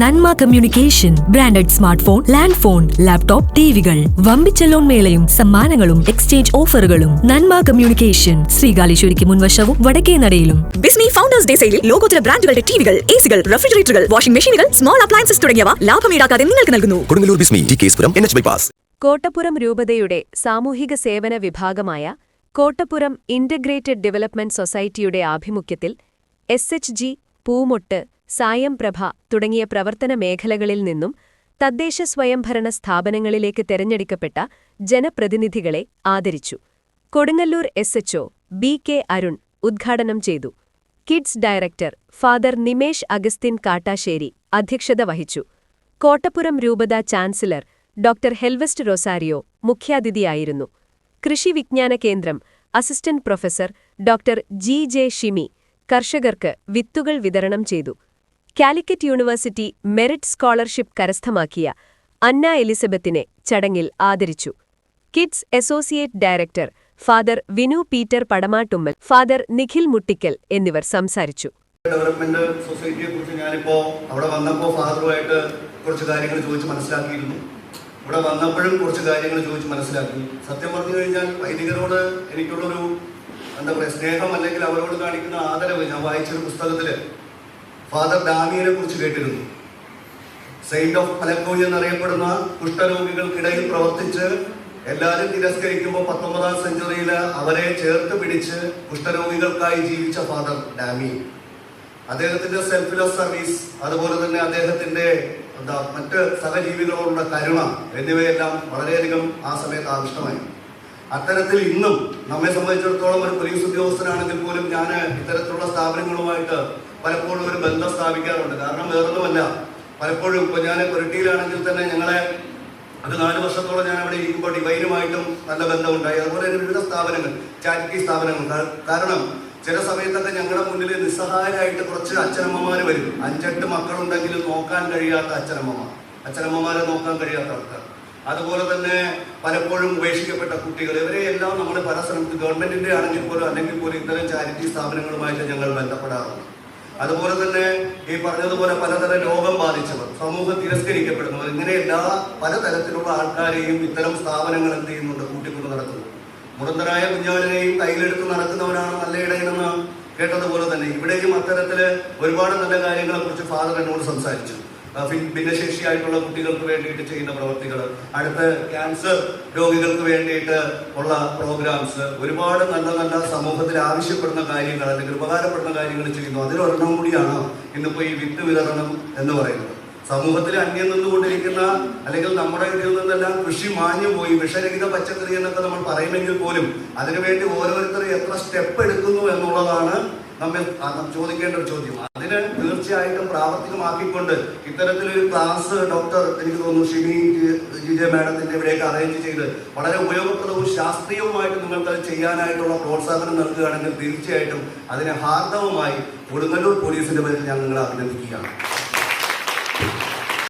നന്മ communication branded smart phone land phone laptop ടിവികൾ. വമ്പിച്ച loan മേളയും സമ്മാനങ്ങളും എക്സ്ചേഞ്ച് ഓഫറുകളും. നന്മ കമ്മ്യൂണിക്കേഷൻ ശ്രീകാലേശ്വരിക്ക് മുൻവശവും വടക്കേ നടയിലും. ബിസ്മി ഫൗണ്ടേഴ്സ് ഡേ സെയിലിൽ ലോകോത്തര ബ്രാൻഡുകളുടെ ടിവികൾ എസികൾ സികൾ റെഫ്രിജറേറ്ററുകൾ വാഷിംഗ് മെഷീനുകൾ സ്മോൾ അപ്ലയൻസസ് തുടങ്ങിയവ ലാഭം ഈടാക്കാതെ നിങ്ങൾക്ക് നൽകുന്നു. കൊടുങ്ങല്ലൂർ ബിസ്മി ടി കേസ്പുരം എൻ എച്ച് ബൈപ്പാസ്. കോട്ടപ്പുറം രൂപതയുടെ സാമൂഹിക സേവന വിഭാഗമായ കോട്ടപ്പുറം ഇന്റഗ്രേറ്റഡ് ഡെവലപ്മെന്റ് സൊസൈറ്റിയുടെ ആഭിമുഖ്യത്തിൽ എസ് എച്ച് ജി പൂമൊട്ട് സായം പ്രഭ തുടങ്ങിയ പ്രവർത്തന മേഖലകളിൽ നിന്നും തദ്ദേശ സ്വയംഭരണ സ്ഥാപനങ്ങളിലേക്ക് തെരഞ്ഞെടുക്കപ്പെട്ട ജനപ്രതിനിധികളെ ആദരിച്ചു. Kodungallur S H O B K Arun ഉദ്ഘാടനം ചെയ്തു. Kids director father Nimesh Augustine Kattassery അധ്യക്ഷത വഹിച്ചു. കോട്ടപ്പുറം രൂപത ചാൻസലർ ഡോക്ടർ ഹെൽവെസ്റ്റ് റൊസാരിയോ മുഖ്യാതിഥിയായിരുന്നു. കൃഷി വിജ്ഞാന കേന്ദ്രം assistant professor doctor G J Shimi കർഷകർക്ക് വിത്തുകൾ വിതരണം ചെയ്തു. കാലിക്കറ്റ് യൂണിവേഴ്സിറ്റി മെറിറ്റ് സ്കോളർഷിപ്പ് കരസ്ഥമാക്കിയ അന്ന എലിസബത്തിനെ ചടങ്ങിൽ ആദരിച്ചു. Kids associate director father Vinu Peter Padamattummal father Nikhil Muttikkal എന്നിവർ സംസാരിച്ചു. ഡെവലപ്മെന്റ് സൊസൈറ്റിയെ കുറിച്ച് ഞാനിപ്പോ അവിടെ വന്നപ്പോൾ ഫാദറുമായിട്ട് കുറച്ച് കാര്യങ്ങൾ ചോദിച്ച് മനസ്സിലാക്കിയിരുന്നു. ഇവിടെ വന്നപ്പോഴും കുറച്ച് കാര്യങ്ങൾ ചോദിച്ച് മനസ്സിലാക്കി. സത്യം പറഞ്ഞു കഴിഞ്ഞാൽ വൈദികരോട് എനിക്കുള്ളൊരു എന്താ പറയുക സ്നേഹം അല്ലെങ്കിൽ അവരോട് കാണിക്കുന്ന ആദരവ് ഞാൻ വായിച്ചൊരു പുസ്തകത്തിൽ ഫാദർ ഡാമിയനെ കുറിച്ച് കേട്ടിരുന്നു. സെയിന്റ് ഓഫ് പലക്കോഴി എന്നറിയപ്പെടുന്ന കുഷ്ഠരോഗികൾക്കിടയിൽ പ്രവർത്തിച്ച് എല്ലാവരും തിരസ്കരിക്കുമ്പോൾ പത്തൊമ്പതാം സെഞ്ചുറിയിൽ അവരെ ചേർത്ത് പിടിച്ച് കുഷ്ഠരോഗികൾക്കായി ജീവിച്ച ഫാദർ ഡാമി. അദ്ദേഹത്തിന്റെ സെൽഫ്ലെസ് സർവീസ് അതുപോലെ തന്നെ അദ്ദേഹത്തിന്റെ എന്താ മറ്റ് സഹജീവികളോടുള്ള കരുണ എന്നിവയെല്ലാം വളരെയധികം ആ സമയത്ത് ആകൃഷ്ടമായി. അത്തരത്തിൽ ഇന്നും നമ്മെ സംബന്ധിച്ചിടത്തോളം ഒരു പോലീസ് ഉദ്യോഗസ്ഥനാണെങ്കിൽ പോലും ഞാൻ ഇത്തരത്തിലുള്ള സ്ഥാപനങ്ങളുമായിട്ട് പലപ്പോഴും ഒരു ബന്ധം സ്ഥാപിക്കാറുണ്ട്. കാരണം വേറൊന്നുമല്ല പലപ്പോഴും ഇപ്പൊ ഞാൻ കൊരട്ടിയിലാണെങ്കിൽ തന്നെ ഞങ്ങളെ അത് നാല് വർഷത്തോളം ഞാൻ അവിടെ ഇരിക്കുമ്പോൾ ഡിവൈനുമായിട്ടും നല്ല ബന്ധമുണ്ടായി. അതുപോലെ തന്നെ വിവിധ സ്ഥാപനങ്ങൾ ചാരിറ്റി സ്ഥാപനങ്ങൾ. കാരണം ചില സമയത്തൊക്കെ ഞങ്ങളുടെ മുന്നിൽ നിസ്സഹായരായിട്ട് കുറച്ച് അച്ഛനമ്മമാർ വരും. അഞ്ചെട്ട് മക്കളുണ്ടെങ്കിലും നോക്കാൻ കഴിയാത്ത അച്ഛനമ്മമാർ. അച്ഛനമ്മമാരെ നോക്കാൻ കഴിയാത്ത ആൾക്കാർ. അതുപോലെ തന്നെ പലപ്പോഴും ഉപേക്ഷിക്കപ്പെട്ട കുട്ടികൾ. ഇവരെ എല്ലാം നമ്മൾ പല സ്ഥലത്ത് ഗവൺമെന്റിന്റെ ആണെങ്കിൽ പോലും അല്ലെങ്കിൽ പോലും ഇത്തരം ചാരിറ്റി സ്ഥാപനങ്ങളുമായിട്ട് ഞങ്ങൾ ബന്ധപ്പെടാറുണ്ട്. അതുപോലെ തന്നെ ഈ പറഞ്ഞതുപോലെ പലതരം രോഗം ബാധിച്ചവർ സമൂഹം തിരസ്കരിക്കപ്പെടുന്നവർ ഇങ്ങനെ എല്ലാ പലതരത്തിലുള്ള ആൾക്കാരെയും ഇത്തരം സ്ഥാപനങ്ങൾ എന്ത് ചെയ്യുന്നുണ്ട്? കൂട്ടിക്കൊണ്ട് നടക്കുന്നു. മുടന്തരായ കുഞ്ഞാലിനെയും കയ്യിലെടുത്ത് നടക്കുന്നവരാണ് നല്ല ഇടയിലെന്ന് കേട്ടതുപോലെ തന്നെ ഇവിടെയും അത്തരത്തിൽ ഒരുപാട് നല്ല കാര്യങ്ങളെ കുറിച്ച് ഫാദർ എന്നോട് സംസാരിച്ചു. ഭിന്നശേഷിയായിട്ടുള്ള കുട്ടികൾക്ക് വേണ്ടിയിട്ട് ചെയ്യുന്ന പ്രവർത്തികൾ അടുത്ത ക്യാൻസർ രോഗികൾക്ക് വേണ്ടിയിട്ട് ഉള്ള പ്രോഗ്രാംസ് ഒരുപാട് നല്ല നല്ല സമൂഹത്തിൽ ആവശ്യപ്പെടുന്ന കാര്യങ്ങൾ അല്ലെങ്കിൽ ഉപകാരപ്പെടുന്ന കാര്യങ്ങൾ ചെയ്യുന്നു. അതിലൊരെണ്ണം കൂടിയാണ് ഇന്നിപ്പോ ഈ വിത്ത് വിതരണം എന്ന് പറയുന്നത്. സമൂഹത്തിൽ അന്യം നിന്നുകൊണ്ടിരിക്കുന്ന അല്ലെങ്കിൽ നമ്മുടെ ഇതിൽ നിന്നെല്ലാം കൃഷി മാഞ്ഞു പോയി വിഷരഹിത പച്ചക്കറി എന്നൊക്കെ നമ്മൾ പറയുമെങ്കിൽ പോലും അതിനുവേണ്ടി ഓരോരുത്തരും എത്ര സ്റ്റെപ്പ് എടുക്കുന്നു എന്നുള്ളതാണ് നമ്മൾ ചോദിക്കേണ്ട ഒരു ചോദ്യം. അതിന് തീർച്ചയായിട്ടും പ്രാവർത്തികമാക്കിക്കൊണ്ട് ഇത്തരത്തിലൊരു ക്ലാസ് ഡോക്ടർ എനിക്ക് തോന്നുന്നു ഷിമി ജി ജെ മാഡത്തിന്റെ ഇവിടേക്ക് അറേഞ്ച് ചെയ്ത് വളരെ ഉപയോഗപ്രദവും ശാസ്ത്രീയവുമായിട്ട് നിങ്ങൾക്ക് അത് ചെയ്യാനായിട്ടുള്ള പ്രോത്സാഹനം നൽകുകയാണെങ്കിൽ തീർച്ചയായിട്ടും അതിനെ ഹാർദവമായി കൊടുങ്ങല്ലൂർ പോലീസിന്റെ പേരിൽ ഞാൻ നിങ്ങളെ അഭിനന്ദിക്കുകയാണ്.